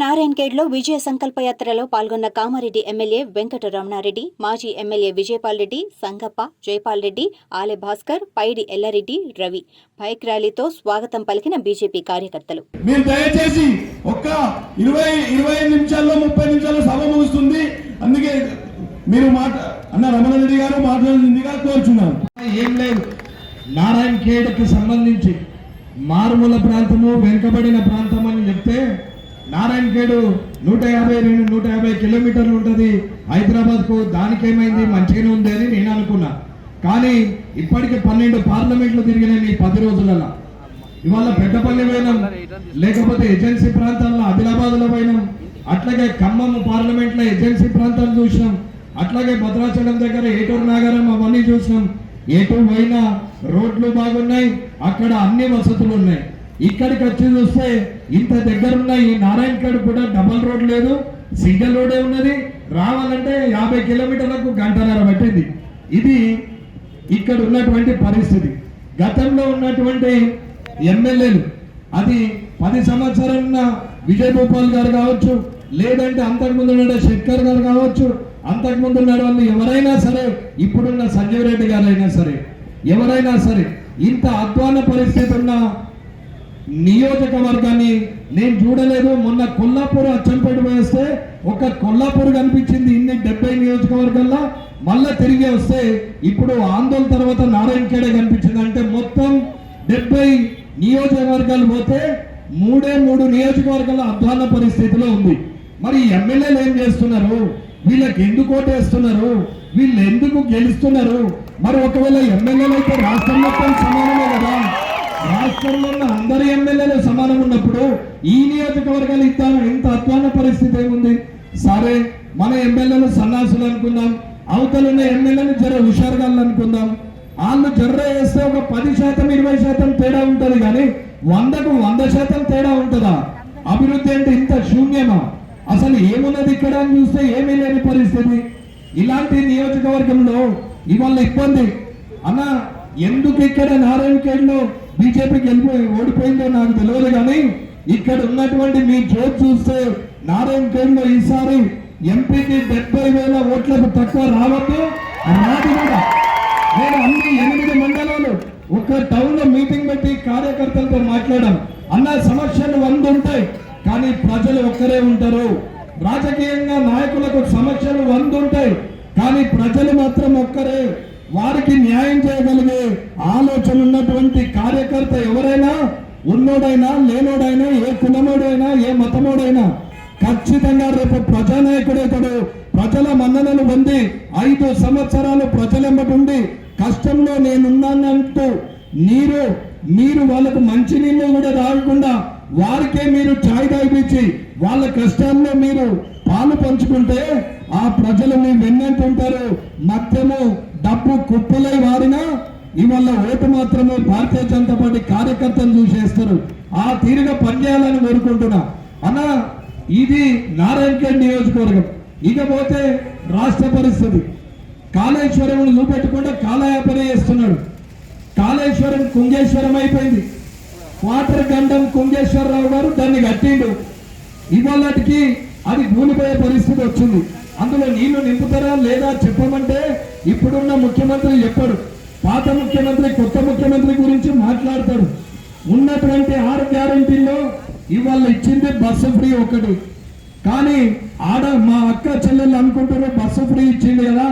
నారాయణ్ ఖేడ్లో విజయ సంకల్ప యాత్రలో పాల్గొన్న కామారెడ్డి ఎమ్మెల్యే వెంకట రమణారెడ్డి మాజీ ఎమ్మెల్యే విజయపాల్ రెడ్డి సంగప్ప జయపాల్ రెడ్డి ఆలె భాస్కర్ పైడి ఎల్లారెడ్డి రవి. బైక్ ర్యాలీతో స్వాగతం పలికిన బీజేపీ కార్యకర్తలు. మీరు దయచేసి ఒక్క ఇరవై ఇరవై నిమిషాల్లో ముప్పై నిమిషాల్లో సభ ముగుస్తుంది. అందుకే మీరు మాట అన్న రమణ రెడ్డి గారు మాట్లాడిందిగా కోరుచున్నాను. ఏం లేదు. నారాయణ ఖేడ్కి సంబంధించి మారుమూల ప్రాంతము వెనుకబడిన ప్రాంతం అని చెప్తే నారాయణఖేడు నూట యాభై రెండు నూట యాభై కిలోమీటర్లు ఉంటుంది. హైదరాబాద్కు దానికేమైంది మంచిగానే ఉంది అని నేను అనుకున్నా. కానీ ఇప్పటికి పన్నెండు పార్లమెంట్లు తిరిగినాయి ఈ పది రోజులలో ఇవాళ పెద్దపల్లి పోయినాం. లేకపోతే ఏజెన్సీ ప్రాంతాల్లో ఆదిలాబాద్లో పోయినాం. అట్లాగే ఖమ్మం పార్లమెంట్లో ఏజెన్సీ ప్రాంతాలు చూసినాం. అట్లాగే భద్రాచలం దగ్గర ఏటూరు నాగరం అవన్నీ చూసినాం. ఏటూ పోయినా రోడ్లు బాగున్నాయి. అక్కడ అన్ని వసతులు ఉన్నాయి. ఇక్కడికి వచ్చి చూస్తే ఇంత దగ్గరున్న ఈ నారాయణఖేడ్ కూడా డబల్ రోడ్ లేదు సింగిల్ రోడే ఉన్నది. రావాలంటే యాభై కిలోమీటర్లకు గంటన్నర పట్టింది. ఇది ఇక్కడ ఉన్నటువంటి పరిస్థితి. గతంలో ఉన్నటువంటి ఎమ్మెల్యేలు అది పది సంవత్సరాల విజయ్ భూపాల్ గారు కావచ్చు లేదంటే అంతకుముందు ఉన్న శంకర్ గారు కావచ్చు అంతకుముందు ఉన్న వాళ్ళు ఎవరైనా సరే ఇప్పుడున్న సంజీవ్ రెడ్డి గారు అయినా సరే ఎవరైనా సరే ఇంత అధ్వాన పరిస్థితి ఉన్న నియోజకవర్గాన్ని నేను చూడలేదు. మొన్న కొల్లాపూర్ అచ్చంపేట వేస్తే ఒక కొల్లాపూర్ కనిపించింది ఇన్ని డెబ్బై నియోజకవర్గాల్లో. మళ్ళా తిరిగి వస్తే ఇప్పుడు ఆందోళన తర్వాత నారాయణఖేడే కనిపించింది. అంటే మొత్తం డెబ్బై నియోజకవర్గాలు పోతే మూడే మూడు నియోజకవర్గాల అధ్వాన పరిస్థితిలో ఉంది. మరి ఎమ్మెల్యేలు ఏం చేస్తున్నారు? వీళ్ళకి ఎందుకు ఓటేస్తున్నారు? వీళ్ళు ఎందుకు గెలుస్తున్నారు? మరి ఒకవేళ ఎమ్మెల్యేలు అయితే రాష్ట్రం మొత్తం సమానమే కదా? రాష్ట్రంలో ఉన్న అందరి ఎమ్మెల్యేలు సమానం ఉన్నప్పుడు ఈ నియోజకవర్గాలు ఇంత ఇంత అధ్వాన పరిస్థితి ఏముంది? సరే మన ఎమ్మెల్యేలు సన్నాసులు అనుకుందాం అవతల ఉన్న ఎమ్మెల్యేలు జర హుషారుగాళ్ళు అనుకుందాం. వాళ్ళు జర్ర వేస్తే ఒక పది శాతం ఇరవై శాతం తేడా ఉంటుంది కానీ వందకు వంద శాతం తేడా ఉంటుందా? అభివృద్ధి అంటే ఇంత శూన్యమా? అసలు ఏమున్నది ఇక్కడ అని చూస్తే ఏమీ లేని పరిస్థితి. ఇలాంటి నియోజకవర్గంలో ఇవాళ ఇబ్బంది. అన్న ఎందుకు ఇక్కడ నారాయణఖేడ్లో బీజేపీకి వెళ్ళిపోయి ఓడిపోయిందో నాకు తెలియదు కానీ ఇక్కడ ఉన్నటువంటి మీ జోక్ చూస్తే నారాయణఖేడ్లో ఈసారి ఎంపీకి డెబ్బై వేల ఓట్లకు తక్కువ రావద్దు. రాదు కూడా. నేను అన్ని ఎనిమిది మండలాలు ఒక టౌన్లో మీటింగ్ పెట్టి కార్యకర్తలతో మాట్లాడాం అన్న సమస్యలు వంద ఉంటాయి కానీ ప్రజలు ఒక్కరే ఉంటారు. రాజకీయంగా నాయకులకు సమస్యలు వంద ఉంటాయి కానీ ప్రజలు మాత్రం ఒక్కరే. వారికి న్యాయం చేయగలిగే ఆలోచన ఉన్నటువంటి కార్యకర్త ఎవరైనా ఉన్నోడైనా లేనోడైనా ఏ కులమోడైనా ఏ మతమోడైనా ఖచ్చితంగా రేపు ప్రజానాయకుడైతాడు ప్రజల మన్ననలు పొంది ఐదు సంవత్సరాలు ప్రజలెంబటి ఉండి కష్టంలో నేనున్నానంటూ నీరు మీరు వాళ్ళకు మంచి నీళ్ళు కూడా తాగకుండా వారికే మీరు ఛాయ్ తాగిపించి వాళ్ళ కష్టాల్లో మీరు పాలు పంచుకుంటే ఆ ప్రజలు మీ వెన్నంటుంటారు. మద్యము డబ్బు కుప్పలై వారినా ఇవాళ ఓటు మాత్రమే భారతీయ జనతా పార్టీ కార్యకర్తలు చూసేస్తారు. ఆ తీరుగా పనిచేయాలని కోరుకుంటున్నా. అన్న ఇది నారాయణఖేడ్ నియోజకవర్గం. ఇకపోతే రాష్ట్ర పరిస్థితి. కాళేశ్వరం చూపెట్టకుండా కాలయాపన చేస్తున్నాడు. కాళేశ్వరం కుంగేశ్వరం అయిపోయింది. వాటర్ గండం కుంగేశ్వరరావు గారు దాన్ని కట్టిండు. ఇవాళకి అది కూలిపోయే పరిస్థితి వచ్చింది. అందులో నీళ్ళు నింపుతారా లేదా చెప్పమంటే ఇప్పుడున్న ముఖ్యమంత్రి చెప్పాడు. పాత ముఖ్యమంత్రి కొత్త ముఖ్యమంత్రి గురించి మాట్లాడతాడు. ఉన్నటువంటి ఆరు గ్యారంటీల్లో ఇవాళ ఇచ్చింది బస్సు ఫ్రీ ఒకటి. కానీ ఆడ మా అక్క చెల్లెళ్ళు అనుకుంటారు బస్సు ఫ్రీ ఇచ్చింది కదా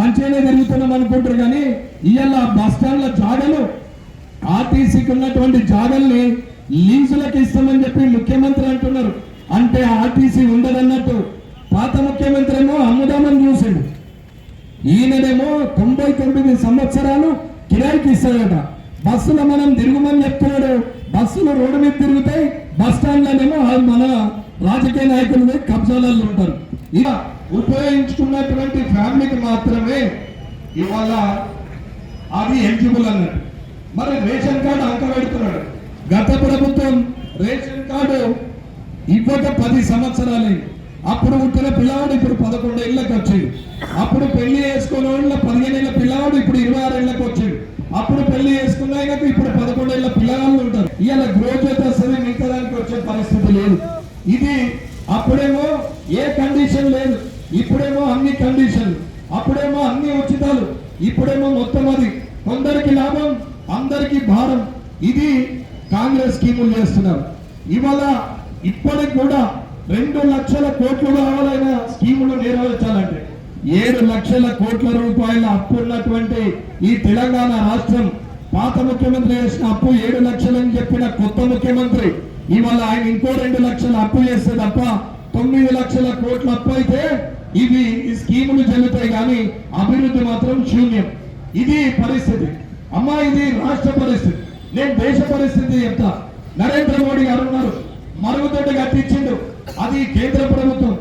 మంచిగానే తిరుగుతున్నాం అనుకుంటారు కానీ ఇవాళ బస్ స్టాండ్ల జాగలు ఆర్టీసీకి ఉన్నటువంటి జాగల్ని లీజులకు ఇస్తామని చెప్పి ముఖ్యమంత్రి అంటున్నారు. అంటే ఆర్టీసీ ఉండదన్నట్టు. పాత ముఖ్యమంత్రి ఏమో అమ్ముదామని చూసాడు ఈయననేమో తొంభై తొమ్మిది సంవత్సరాలు కిరాయికి ఇస్తాడట. బస్సులు మనం తిరుగుమని చెప్తున్నాడు. బస్సులు రోడ్డు మీద తిరుగుతాయి బస్ స్టాండ్లోనేమో మన రాజకీయ నాయకులు కబ్జాలలో ఉంటారు. ఇలా ఉపయోగించుకున్నటువంటి ఫ్యామిలీకి మాత్రమే ఇవాళ అది ఎలిజిబుల్ అన్నాడు మరి రేషన్ కార్డు అంక పెడుతున్నాడు. గత ప్రభుత్వం రేషన్ కార్డు ఇవ్వక పది సంవత్సరాలు అప్పుడు పుట్టిన పిల్లవాడు ఇప్పుడు పదకొండు ఏళ్ళకి వచ్చింది అప్పుడు పెళ్ళి చేసుకున్న వాళ్ళ పదిహేను ఏళ్ళ పిల్లవాడు ఇప్పుడు ఇరవై ఆరు ఏళ్ళకి వచ్చింది అప్పుడు పెళ్ళి చేసుకున్న ఆయనకు ఇప్పుడు పదకొండు ఏళ్ళ పిల్లవాళ్ళు ఉంటారు. ఇలా గ్రోత్ అయితే వస్తుంది మిగతా దానికి వచ్చే పరిస్థితి లేదు. ఇది అప్పుడేమో ఏ కండిషన్ లేదు. ఇప్పుడేమో అన్ని కండిషన్లు అప్పుడేమో అన్ని ఉచితాలు. ఇప్పుడేమో మొత్తం అది. కొందరికి లాభం అందరికి భారం. ఇది కాంగ్రెస్ స్కీములు చేస్తున్నారు. ఇవాళ ఇప్పటికి కూడా రెండు లక్షల కోట్లు కావాలైన స్కీములు నెరవేర్చాలంటే ఏడు లక్షల కోట్ల రూపాయల అప్పు ఉన్నటువంటి ఈ తెలంగాణ రాష్ట్రం పాత ముఖ్యమంత్రి చేసిన అప్పు ఏడు లక్షలని చెప్పిన కొత్త ముఖ్యమంత్రి ఇవాళ ఆయన ఇంకో రెండు లక్షల అప్పు చేస్తే తప్ప తొమ్మిది లక్షల కోట్ల అప్పు అయితే ఇవి ఈ స్కీములు చెల్లుతాయి కానీ అభివృద్ధి మాత్రం శూన్యం. ఇది పరిస్థితి. అమ్మా ఇది రాష్ట్ర పరిస్థితి. నేను దేశ పరిస్థితి చెప్తా. నరేంద్ర మోడీ గారు ఉన్నారు. మరుగుదొడ్డి కట్టించిండు. అది కేంద్ర ప్రభుత్వం.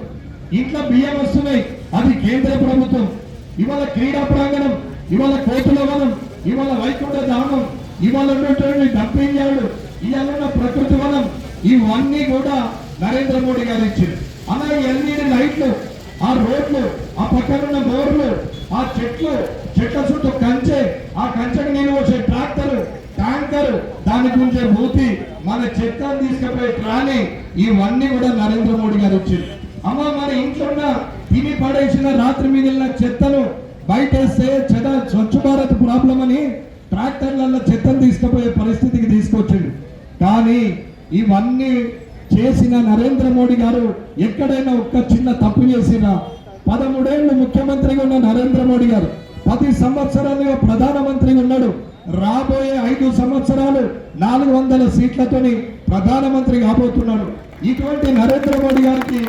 ఇంట్లో బియ్యం వస్తున్నాయి అది కేంద్ర ప్రభుత్వం. ఇవాళ క్రీడా ప్రాంగణం ఇవాళ కోతుల వనం ఇవాళ వైకుంఠ ధామం ఇవాళ ఉన్నటువంటి డంపింగ్ యార్డు ఇవాళ ఉన్న ప్రకృతి వనం ఇవన్నీ కూడా నరేంద్ర మోడీ గారు ఇచ్చింది అలా ఎల్ఈడి లైట్లు ఆ రోడ్లు ఆ పక్కన ఉన్న బోర్లు ఆ చెట్లు చెట్ల చుట్టూ కంచె ఆ కంచెకి నేను వచ్చే ట్రాక్టర్ ట్యాంకర్ దాని గురించే మూతి మన చెత్తను తీసుకుపోయి ట్రాలీ ఇవన్నీ కూడా నరేంద్ర మోడీ గారు వచ్చింది అమ్మ మన ఇంట్లో ఉన్న తిని పడేసిన రాత్రి మిగిలిన చెత్తను బయటేస్తే చెద స్వచ్ఛ భారత్ ప్రాబ్లం అని ట్రాక్టర్లలో చెత్తను తీసుకుపోయే పరిస్థితికి తీసుకొచ్చింది కానీ ఇవన్నీ చేసిన నరేంద్ర మోడీ గారు ఎక్కడైనా ఒక్క చిన్న తప్పు చేసిన పదమూడేళ్ళు ముఖ్యమంత్రిగా ఉన్న నరేంద్ర మోడీ గారు పది సంవత్సరాలుగా ప్రధానమంత్రిగా ఉన్నాడు. రాబోయే ఐదు సంవత్సరాలు నాలుగు వందల సీట్లతోని ప్రధానమంత్రి కాబోతున్నాడు. ఇటువంటి నరేంద్ర మోడీ గారికి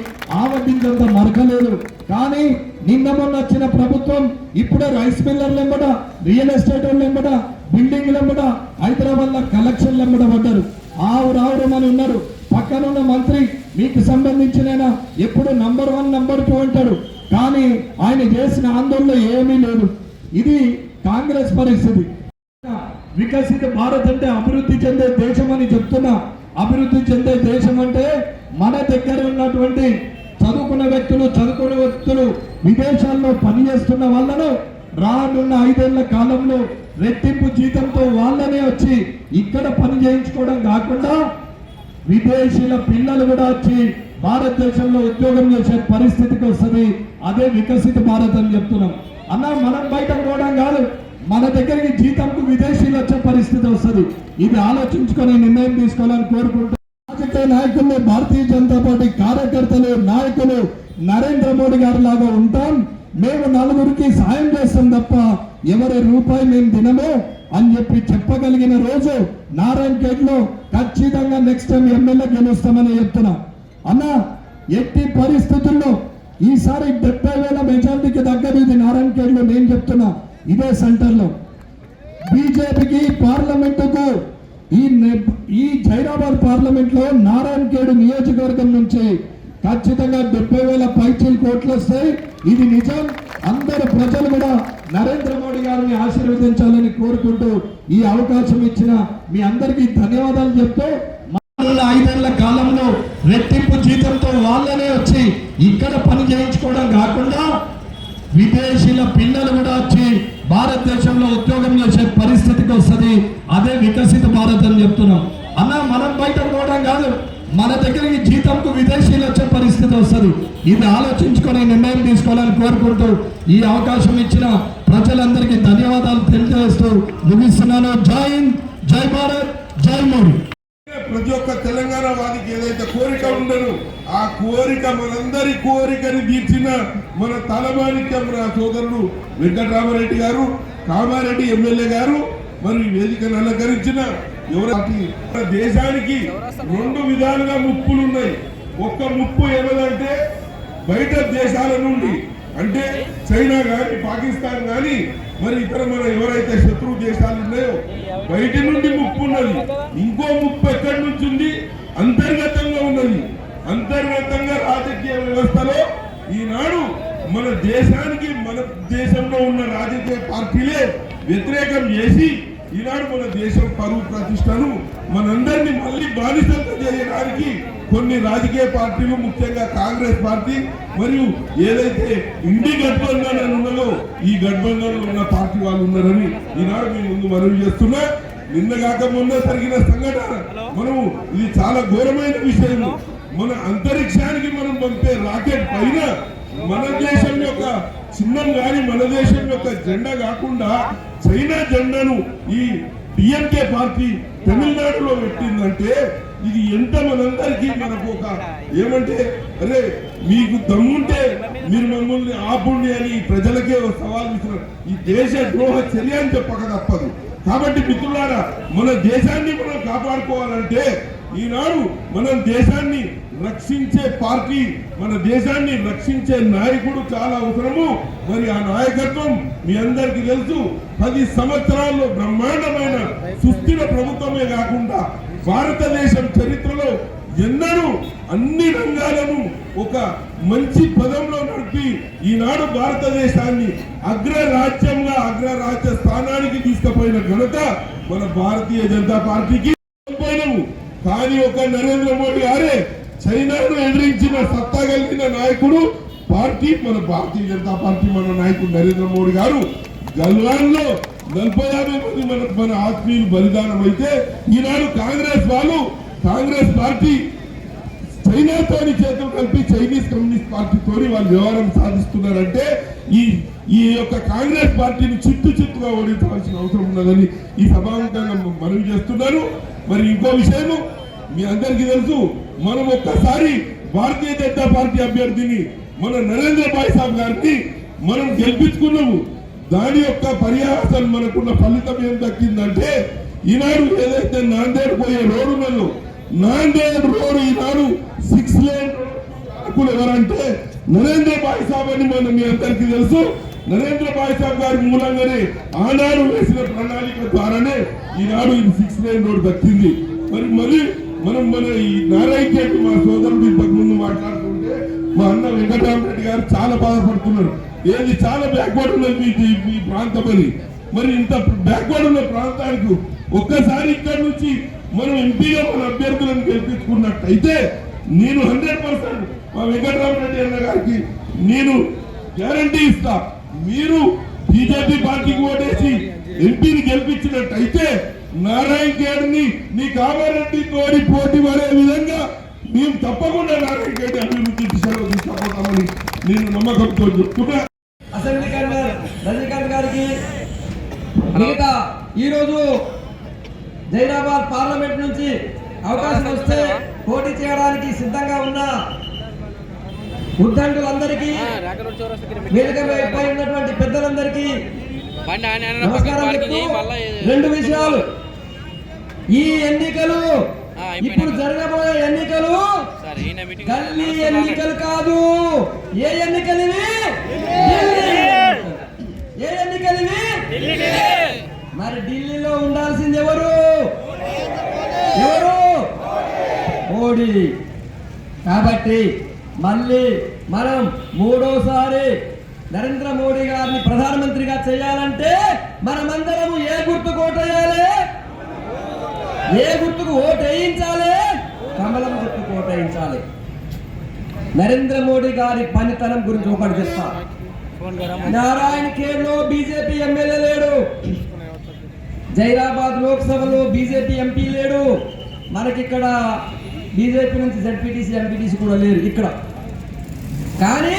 ఆవర్తించంత మరకలేదు కానీ నిన్న మొన్న వచ్చిన ప్రభుత్వం ఇప్పుడే రైస్ మిల్లర్లు ఎంబడ రియల్ ఎస్టేట్ వాళ్ళు ఎంబడ బిల్డింగ్లు ఎంబడ హైదరాబాద్లో కలెక్షన్లు ఎంబడ పడ్డారు. ఆవు రావడం ఉన్నారు. పక్కనున్న మంత్రి మీకు సంబంధించిన ఎప్పుడు నంబర్ వన్ నంబర్ టూ అంటాడు. కానీ ఆయన చేసిన ఆందోళన ఏమీ లేదు. ఇది కాంగ్రెస్ పరిస్థితి. వికసిత భారత్ అంటే అభివృద్ధి చెందే దేశం అని చెప్తున్నా. అభివృద్ధి చెందే దేశం అంటే మన దగ్గర ఉన్నటువంటి చదువుకున్న వ్యక్తులు చదువుకున్న వ్యక్తులు విదేశాల్లో పనిచేస్తున్న వాళ్ళను రానున్న ఐదేళ్ళ కాలంలో రెట్టింపు జీతంతో వాళ్ళనే వచ్చి ఇక్కడ పని చేయించుకోవడం కాకుండా విదేశీల పిల్లలు కూడా వచ్చి భారతదేశంలో ఉద్యోగం చేసే పరిస్థితికి వస్తుంది. అదే వికసిత భారత్ అని చెప్తున్నాం. అన్న మనం బయట పోవడం కాదు. మన దగ్గరికి జీతంకు విదేశీలు వచ్చే పరిస్థితి వస్తుంది. ఇది ఆలోచించుకొని నిర్ణయం తీసుకోవాలని కోరుకుంటా రాజకీయ నాయకులు భారతీయ జనతా పార్టీ కార్యకర్తలు నాయకులు నరేంద్ర మోడీ గారి లాగా ఉంటాం. మేము నలుగురికి సాయం చేస్తాం తప్ప ఎవరి రూపాయి మేము తినము అని చెప్పి చెప్పగలిగిన రోజు నారాయణ లో ఖచ్చితంగా నెక్స్ట్ టైం ఎమ్మెల్యే గెలుస్తామని చెప్తున్నా. అన్న ఎట్టి పరిస్థితుల్లో ఈసారి డెబ్బై వేల మెజార్టీకి దగ్గర ఇది నారాయణ లో నేను చెప్తున్నా. ఇదే సెంటర్లో బీజేపీకి పార్లమెంటుకు ఈ ఈ జైరాబాద్ పార్లమెంట్లో నారాయణ ఖేడ్ నియోజకవర్గం నుంచి ఖచ్చితంగా డెబ్బై వేల పైచీలు కోట్లు వస్తాయి. ఇది నిజం. అందరు ప్రజలు కూడా నరేంద్ర మోడీ గారిని ఆశీర్వదించాలని కోరుకుంటూ ఈ అవకాశం ఇచ్చిన మీ అందరికీ ధన్యవాదాలు చెప్తూ ఐదేళ్ళ కాలంలో రెట్టింపు జీతంతో వాళ్ళనే వచ్చి ఇక్కడ పని చేయించుకోవడం కాకుండా విదేశీల పిల్లలు కూడా వచ్చి భారతదేశంలో ఉద్యోగం చేసే పరిస్థితికి వస్తుంది అదే వికసిత భారత్ అని చెప్తున్నాం. అన్న మనం బయట పోవడం కాదు మన దగ్గరికి జీతంకు విదేశీయులు వచ్చే పరిస్థితి వస్తుంది. ఇది ఆలోచించుకొని నిర్ణయం తీసుకోవాలని కోరుకుంటూ ఈ అవకాశం ఇచ్చిన ప్రజలందరికీ ధన్యవాదాలు తెలియజేస్తూ ముగిస్తున్నాను. జై హింద్ జై భారత్ జై మోడీ. ప్రతి ఒక్క తెలంగాణ వాదికి ఏదైతే కోరిక ఉండను ఆ కోరిక మనందరి కోరికని తీర్చిన మన తలమాణిక్యం రా సోదరుడు వెంకటరామరెడ్డి గారు కామారెడ్డి ఎమ్మెల్యే గారు మరి వేదికను అలంకరించిన ఎవరు దేశానికి రెండు విధాలుగా ముప్పులు ఉన్నాయి ఒక్క ముప్పు ఏమదంటే బయట దేశాల నుండి అంటే చైనా కానీ పాకిస్తాన్ కానీ మరి ఇతర మన ఎవరైతే శత్రు దేశాలు ఉన్నాయో బయట నుండి ముప్పు ఉన్నది ఇంకో ముప్పు ఎక్కడి నుంచి ఉంది? అంతర్గతంగా ఉన్నది. అంతర్గతంగా రాజకీయ వ్యవస్థలో ఈనాడు మన దేశానికి మన దేశంలో ఉన్న రాజకీయ పార్టీలే వ్యతిరేకం చేసి ఈనాడు మన దేశం పరువు ప్రతిష్టను మనందరినీ మళ్ళీ బానిసంతో చేయడానికి కొన్ని రాజకీయ పార్టీలు ముఖ్యంగా కాంగ్రెస్ పార్టీ మరియు ఏదైతే ఇండి గఠబంధన్ అని ఉన్నదో ఈ గఠబంధన్ ఉన్న పార్టీ వాళ్ళు ఉన్నారని ఈనాడు మీ ముందు మనవి చేస్తున్నా. నిన్న కాక మొన్న జరిగిన సంఘటన. మనం ఇది చాలా ఘోరమైన విషయం మన అంతరిక్షానికి మనం పంపే రాకెట్ పైన మన దేశం యొక్క చిహ్నం గాని మన దేశం యొక్క జెండా కాకుండా చైనా జెండాను ఈ డిఎంకే పార్టీ తమిళనాడులో పెట్టిందంటే ఇది ఎంత మనందరికీ మనకు ఒక ఏమంటే అరే మీకు దమ్ముంటే మీరు మమ్మల్ని ఆపుండి అని ప్రజలకే ఒక సవాల్ ఇస్తున్నారు ఈ దేశ ద్రోహ చర్య అని చెప్పక తప్పదు. కాబట్టి మిత్రులారా మన దేశాన్ని మనం కాపాడుకోవాలంటే ఈనాడు మనం దేశాన్ని రక్షించే పార్టీ మన దేశాన్ని రక్షించే నాయకుడు చాలా అవసరము. మరి ఆ నాయకత్వం మీ అందరికీ తెలుసు పది సంవత్సరాల్లో బ్రహ్మాండమైన సుస్థిర ప్రభుత్వమే కాకుండా భారతదేశం చరిత్రలో ఎన్నడూ అన్ని రంగాలను ఒక మంచి పదంలో నడిపి ఈనాడు భారతదేశాన్ని అగ్రరాజ్యంగా అగ్రరాజ్య స్థానానికి తీసుకుపోయిన ఘనత మన భారతీయ జనతా పార్టీకి. పోయినము కానీ ఒక నరేంద్ర మోడీ గారే చైనాను ఎదిరించిన సత్తా కలిగిన నాయకుడు పార్టీ మన భారతీయ జనతా పార్టీ మన నాయకుడు నరేంద్ర మోడీ గారు. గల్వాన్లో నలభై యాభై మంది మన మన ఆత్మీయులు బలిదానం అయితే ఈనాడు కాంగ్రెస్ వాళ్ళు కాంగ్రెస్ పార్టీ చైనాతో చేతులు కలిపి చైనీస్ కమ్యూనిస్ట్ పార్టీతోని వాళ్ళు వ్యవహారం సాధిస్తున్నారంటే ఈ ఈ యొక్క కాంగ్రెస్ పార్టీని చిత్తు చిత్తుగా ఓడించవలసిన అవసరం ఉన్నదని ఈ సభాముఖంగా మనవి చేస్తున్నారు. మరి ఇంకో విషయము మీ అందరికీ తెలుసు మనం ఒక్కసారి భారతీయ జనతా పార్టీ అభ్యర్థిని మన నరేంద్ర భాయ్ సాబ్ గారిని మనం గెలిపించుకున్నాము. దాని యొక్క పర్యాసం మనకున్న ఫలితం ఏం దక్కిందంటే ఈనాడు ఏదైతే నాందేడ్ పోయే రోడ్డు రోడ్డులలో నాందేడ్ రోడ్డు ఈనాడు సిక్స్ లేన్ ఎవరంటే నరేంద్ర భాయ్ సాబ్ అని మనం మీ అందరికీ తెలుసు. నరేంద్ర భాయ్ సాబ్ గారి మూలంగానే ఆనాడు వేసిన ప్రణాళిక ద్వారానే ఈనాడు ఇది సిక్స్ లైన్ రోడ్ దక్కింది. మరి మరి మనం మన ఈ నారాయణ మా సోదరుడు ఇంతకు ముందు మాట్లాడుతుంటే మా అన్న వెంకటరామరెడ్డి గారు చాలా బాధపడుతున్నారు. ఏది చాలా బ్యాక్వర్డ్ ఉన్నది మీ ఈ- మీ ప్రాంతం అని. మరి ఇంత బ్యాక్వర్డ్ ఉన్న ప్రాంతానికి ఒక్కసారి ఇక్కడ నుంచి మనం ఎంపీగా మన అభ్యర్థులను గెలిపించుకున్నట్టయితే నేను హండ్రెడ్ పర్సెంట్ మా వెంకటరామరెడ్డి అన్న గారికి నేను గ్యారంటీ ఇస్తా. మీరు బీజేపీ పార్టీకి ఓటేసి ఎంపీని గెలిపించినట్టయితే నారాయణ గేడ్ని నీ కామారెడ్డి తోడి పోటీ పడే విధంగా మేము తప్పకుండా నారాయణ గేడ్ అభివృద్ధి దిశలో తీసుకుపోతామని నేను నమ్మకంతో చెప్తున్నా. అసెంబ్లీ కన్వీనర్ రజనీకాంత్ గారికి మిగతా ఈరోజు జైనాబాద్ పార్లమెంట్ నుంచి అవకాశం వస్తే పోటీ చేయడానికి సిద్ధంగా ఉన్న ఉద్దండులందరికీ ఉన్నటువంటి పెద్దలందరికీ నమస్కారం రెండు విషయాలు. ఈ ఎన్నికలు. ఇప్పుడు జరగబోయే ఎన్నికలు గల్లీ ఎన్నికలు కాదు. ఏ ఎన్నికలు. ఏ ఎన్నికలు మరి ఢిల్లీలో ఉండాల్సింది ఎవరు? ఎవరు? మోడీ. కాబట్టి మళ్ళీ మనం మూడోసారి నరేంద్ర మోడీ గారిని ప్రధానమంత్రిగా చేయాలంటే మనమందరము ఏ గుర్తు కోటేయాలి ఏ గుర్తుకు ఓటు వేయించాలి? కమలం గుర్తుకు ఓటు వేయించాలి. నరేంద్ర మోడీ గారి పనితనం గురించి ఒకటి చెప్తా. నారాయణ ఖేడ్లో బీజేపీ ఎమ్మెల్యే లేడు. జైరాబాద్ లోక్సభలో బీజేపీ ఎంపీ లేడు. మనకిక్కడ బీజేపీ నుంచి జడ్పీటీసీ ఎంపీటీసీ కూడా లేరు ఇక్కడ. కానీ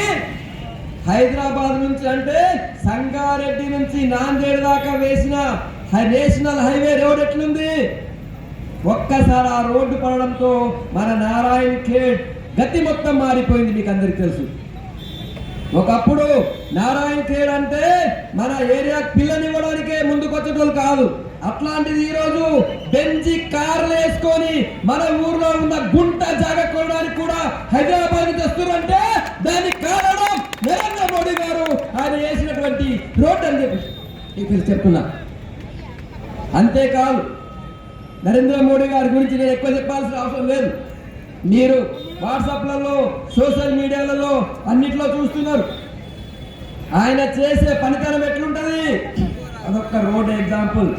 హైదరాబాద్ నుంచి అంటే సంగారెడ్డి నుంచి నాందేడ్ దాకా వేసిన హై- నేషనల్ హైవే రోడ్ ఎట్లుంది? ఒక్కసారి ఆ రోడ్డు పడడంతో మన నారాయణ ఖేడ్ గతి మొత్తం మారిపోయింది మీకు అందరికి తెలుసు. ఒకప్పుడు నారాయణ ఖేడ్ అంటే మన ఏరియా పిల్లనివ్వడానికే ముందుకొచ్చేటోళ్ళు కాదు. అట్లాంటిది ఈరోజు రోజు బెంజి కార్లు వేసుకొని మన ఊర్లో ఉన్న గుంట జాగ కొనడానికి కూడా హైదరాబాద్ నుంచి వస్తున్నారంటే దానికి కారణం నరేంద్ర మోడీ గారు ఆయన వేసినటువంటి రోడ్ అని చెప్పి చెప్తున్నా. అంతేకాదు నరేంద్ర మోడీ గారి గురించి నేను ఎక్కువ చెప్పాల్సిన అవసరం లేదు. మీరు వాట్సాప్లలో సోషల్ మీడియాలలో అన్నిట్లో చూస్తున్నారు. ఆయన చేసే పనితనం ఎట్లుంటది? అదొక్క రోడ్ ఎగ్జాంపుల్.